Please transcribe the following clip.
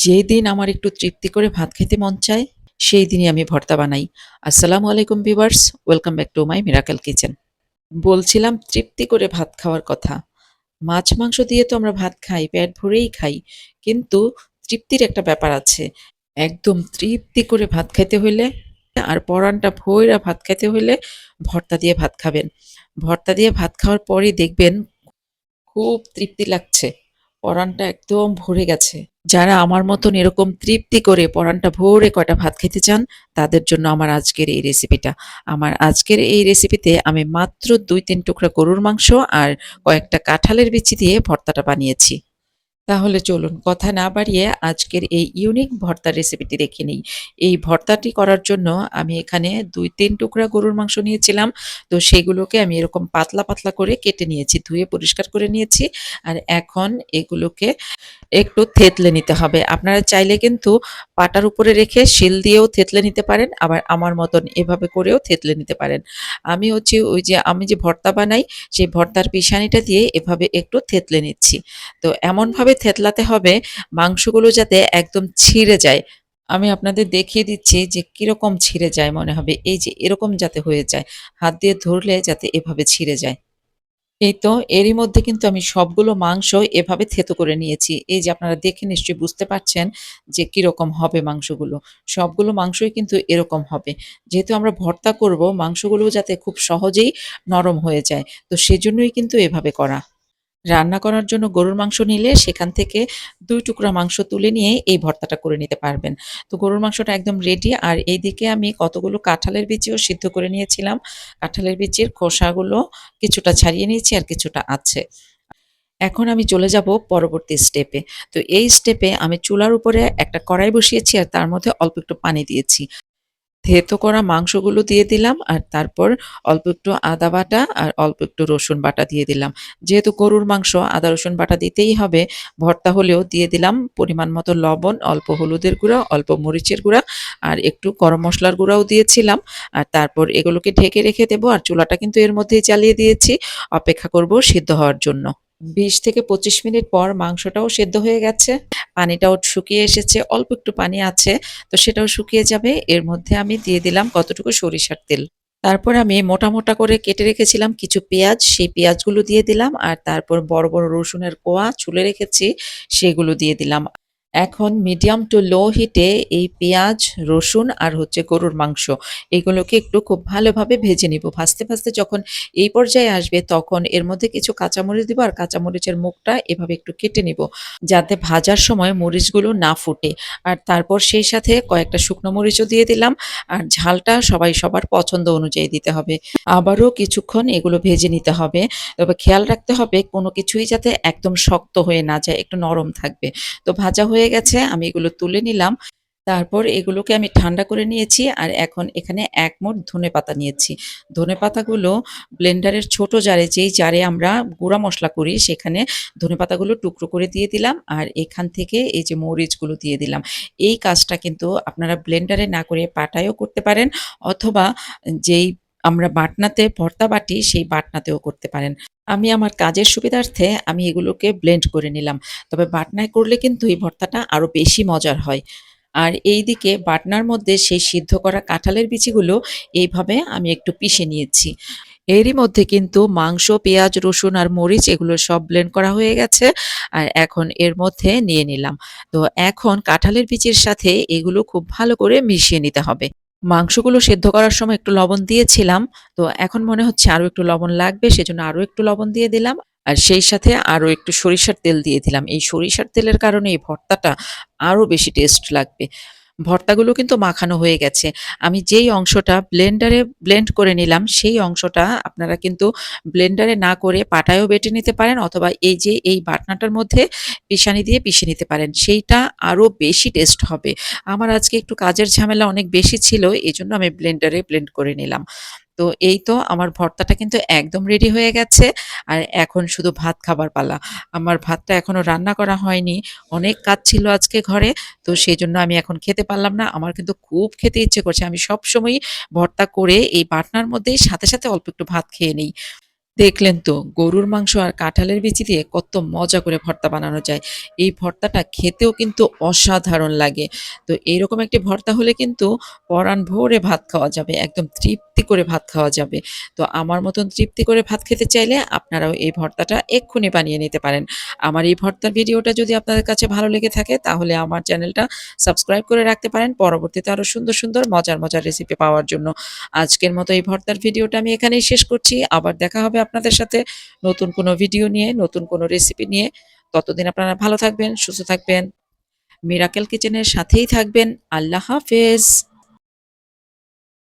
যেই দিন আমার একটু তৃপ্তি করে ভাত খেতে মন চায়, সেই দিনই আমি ভর্তা বানাই। আসসালামু আলাইকুম viewers, welcome back to my miracle kitchen. বলছিলাম তৃপ্তি করে ভাত খাওয়ার কথা। মাছ মাংস দিয়ে তো আমরা ভাত খাই, পেট ভরেই খাই। কিন্তু তৃপ্তির একটা ব্যাপার আছে। একদম তৃপ্তি করে ভাত খাইতে হইলে আর পরানটা ভইরা ভাত খাইতে হইলে ভর্তা দিয়ে ভাত খাবেন। ভর্তা দিয়ে ভাত খাওয়ার পরেই দেখবেন খুব তৃপ্তি লাগছে। পরানটা একদম ভরে গেছে। যারা আমার মতন এরকম তৃপ্তি করে পরানটা ভোরে কয়টা ভাত খেতে চান, তাদের জন্য আমার আজকের এই রেসিপিটা। আমার আজকের এই রেসিপিতে আমি মাত্র ২-৩ টুকরা গরুর মাংস আর কয়েকটা কাঁঠালের বিচি দিয়ে ভর্তাটা বানিয়েছি। তাহলে চলুন কথা না বাড়িয়ে আজকের এই ইউনিক ভর্তার রেসিপিটি দেখে নিই। এই ভর্তাটি করার জন্য আমি এখানে ২-৩ টুকরা গরুর মাংস নিয়েছিলাম। তো সেগুলোকে আমি এরকম পাতলা, পাতলা করে কেটে নিয়েছি। ধুয়ে পরিষ্কার করে নিয়েছি। আর এখন এগুলোকে একটু থেতলে নিতে হবে। আপনারা চাইলে কিন্তু পাটার উপরে রেখে শিল দিয়েও থেতলে নিতে পারেন। আবার আমার মতন এভাবে করেও থেতলে নিতে পারেন। আমি হচ্ছে ওই যে আমি যে ভর্তা বানাই, সেই ভর্তার পিশানিটা দিয়ে এভাবে একটু থেতলে নিচ্ছি। তো এমনভাবে থেতলাতে হবে মাংসগুলো যাতে একদম ছিঁড়ে যায়। আমি আপনাদের দেখিয়ে দিচ্ছি যে কীরকম ছিঁড়ে যায় মনে হবে। এই যে এরকম যাতে হয়ে যায়। হাত দিয়ে ধরলে যাতে এভাবে ছিঁড়ে যায়। এই তো, এরই মধ্যে কিন্তু আমি সবগুলো মাংস এভাবে থেতো করে নিয়েছি। এই যে আপনারা দেখে নিশ্চয়ই বুঝতে পারছেন যে কীরকম হবে মাংসগুলো। সবগুলো মাংসই কিন্তু এরকম হবে। যেহেতু আমরা ভর্তা করব মাংসগুলো যাতে খুব সহজেই নরম হয়ে যায়। তো সেজন্যই কিন্তু এভাবে করা। রান্না করার জন্য গরুর মাংস নিলে সেখান থেকে দুই টুকরা মাংস তুলে নিয়ে এই ভর্তাটা করে নিতে পারবেন। তো গরুর মাংসটা একদম রেডি আর এইদিকে আমি কতগুলো কাঁঠালের বিচিও সিদ্ধ করে নিয়েছিলাম। কাঁঠালের বিচির খোসাগুলো কিছুটা ছাড়িয়ে নিয়েছি আর কিছুটা আছে। এখন আমি চলে যাব পরবর্তী স্টেপে। তো এই স্টেপে আমি চুলার উপরে একটা কড়াই বসিয়েছি আর তার মধ্যে অল্প একটু পানি দিয়েছি। থেঁতো করা মাংসগুলো দিয়ে দিলাম আর তারপর অল্প একটু আদা বাটা আর অল্প একটু রসুন বাটা দিয়ে দিলাম। যেহেতু গরুর মাংস আদা রসুন বাটা দিতেই হবে, ভর্তা হলেও দিয়ে দিলাম পরিমাণ মতো লবণ, অল্প হলুদের গুঁড়া, অল্প মরিচের গুঁড়া আর একটু গরম মশলার গুঁড়াও দিয়েছিলাম। আর তারপর এগুলোকে ঢেকে রেখে দেবো আর চুলাটা কিন্তু এর মধ্যেই জ্বালিয়ে দিয়েছি। অপেক্ষা করব সিদ্ধ হওয়ার জন্য। ২০ থেকে ২৫ মিনিট পর মাংসটাও সেদ্ধ হয়ে গেছে। পানিটাও শুকিয়ে এসেছে। অল্প একটু পানি আছে। তো সেটাও শুকিয়ে যাবে। এর মধ্যে আমি দিয়ে দিলাম কতটুকু সরিষার তেল। তারপর আমি মোটা, মোটা করে কেটে রেখেছিলাম কিছু পেঁয়াজ, সেই পেঁয়াজগুলো দিয়ে দিলাম আর তারপর বড়, বড় রসুনের কোয়া ছুলে রেখেছি সেগুলো দিয়ে দিলাম। এখন মিডিয়াম টু লো হিটে এই পেঁয়াজ, রসুন আর হচ্ছে গরুর মাংস এগুলোকে একটু খুব ভালোভাবে ভেজে নিব। ভাজতে, ভাজতে যখন এই পর্যায়ে আসবে তখন এর মধ্যে কিছু কাঁচামরিচ দিব আর কাঁচামরিচের মুখটা এভাবে একটু কেটে নিব। যাতে ভাজার সময় মরিচগুলো না ফুটে। আর তারপর সেই সাথে কয়েকটা শুকনো মরিচও দিয়ে দিলাম। আর ঝালটা সবাই সবার পছন্দ অনুযায়ী দিতে হবে। আবারও কিছুক্ষণ এগুলো ভেজে নিতে হবে। তবে খেয়াল রাখতে হবে কোনো কিছুই যাতে একদম শক্ত হয়ে না যায়, একটু নরম থাকবে। তো ভাজা হয়ে গেছে, আমি এগুলো তুলে নিলাম। তারপর এগুলোকে আমি ঠান্ডা করে নিয়েছি আর এখন এখানে ১ মুঠ ধনেপাতা নিয়েছি। ধনেপাতাগুলো ব্লেন্ডারের ছোট জারে, যেই জারে আমরা গুঁড়া মশলা করি, সেখানে ধনেপাতাগুলো টুকরো করে দিয়ে দিলাম আর এখান থেকে এই যে মরিচগুলো দিয়ে দিলাম। এই কাজটা কিন্তু আপনারা ব্লেন্ডারে না করে পাটায়ও করতে পারেন অথবা যেই আমরা বাটনাতে ভর্তা বাটি সেই বাটনাতেও করতে পারেন। আমি আমার কাজের সুবিধার্থে আমি এগুলোকে ব্লেন্ড করে নিলাম। তবে বাটনায় করলে কিন্তু এই ভর্তাটা আরও বেশি মজার হয়। আর এই দিকে বাটনার মধ্যে সেই সিদ্ধ করা কাঁঠালের বিচিগুলো এইভাবে আমি একটু পিষে নিয়েছি। এরই মধ্যে কিন্তু মাংস, পেঁয়াজ, রসুন আর মরিচ এগুলো সব ব্লেন্ড করা হয়ে গেছে। আর এখন এর মধ্যে নিয়ে নিলাম। তো এখন কাঁঠালের বিচির সাথে এগুলো খুব ভালো করে মিশিয়ে নিতে হবে। মাংসগুলো সেদ্ধ করার সময় একটু লবণ দিয়েছিলাম। তো এখন মনে হচ্ছে আরও একটু লবণ লাগবে, সেজন্য আরও একটু লবণ দিয়ে দিলাম। আর সেই সাথে আরও একটু সরিষার তেল দিয়ে দিলাম। এই সরিষার তেলের কারণে এই ভর্তাটা আরও বেশি টেস্ট লাগবে। ভর্তাগুলো কিন্তু মাখানো হয়ে গেছে। আমি যেই অংশটা ব্লেন্ডারে ব্লেন্ড করে নিলাম, সেই অংশটা আপনারা কিন্তু ব্লেন্ডারে না করে পাটায়ও বেটে নিতে পারেন অথবা এই যে এই বাটনাটার মধ্যে পিষানি দিয়ে পিষে নিতে পারেন। সেইটা আরও বেশি টেস্ট হবে। আমার আজকে একটু কাজের ঝামেলা অনেক বেশি ছিল, এই জন্য আমি ব্লেন্ডারে ব্লেন্ড করে নিলাম। তো এই তো আমার ভর্তাটা কিন্তু একদম রেডি হয়ে গেছে। আর এখন শুধু ভাত খাবার পালা। আমার ভাতটা এখনও রান্না করা হয়নি। অনেক কাজ ছিল আজকে ঘরে। তো সেই জন্য আমি এখন খেতে পারলাম না। আমার কিন্তু খুব খেতে ইচ্ছে করছে। আমি সবসময়ই ভর্তা করে এই বাটনার মধ্যেই সাথে, সাথে অল্প একটু ভাত খেয়ে নেই। দেখলেন তো গরুর মাংস আর কাঁঠালের বিচি দিয়ে কত মজা করে ভর্তা বানানো যায়। এই ভর্তাটা খেতেও কিন্তু অসাধারণ লাগে। তো এইরকম একটি ভর্তা হলে কিন্তু পরাণ ভোরে ভাত খাওয়া যাবে। একদম তৃপ্তি করে ভাত খাওয়া যাবে। তো আমার মতন তৃপ্তি করে ভাত খেতে চাইলে আপনারাও এই ভর্তাটা এক্ষুনি বানিয়ে নিতে পারেন। আমার এই ভর্তার ভিডিওটা যদি আপনাদের কাছে ভালো লেগে থাকে তাহলে আমার চ্যানেলটা সাবস্ক্রাইব করে রাখতে পারেন পরবর্তীতে আরও সুন্দর, সুন্দর মজার, মজার রেসিপি পাওয়ার জন্য। আজকের মতো এই ভর্তার ভিডিওটা আমি এখানেই শেষ করছি। আবার দেখা হবে আপনাদের সাথে নতুন কোনো ভিডিও নিয়ে, নতুন কোনো রেসিপি নিয়ে। ততদিন আপনারা ভালো থাকবেন, সুস্থ থাকবেন। মিরাকেল কিচেনের সাথেই থাকবেন। আল্লাহ হাফেজ।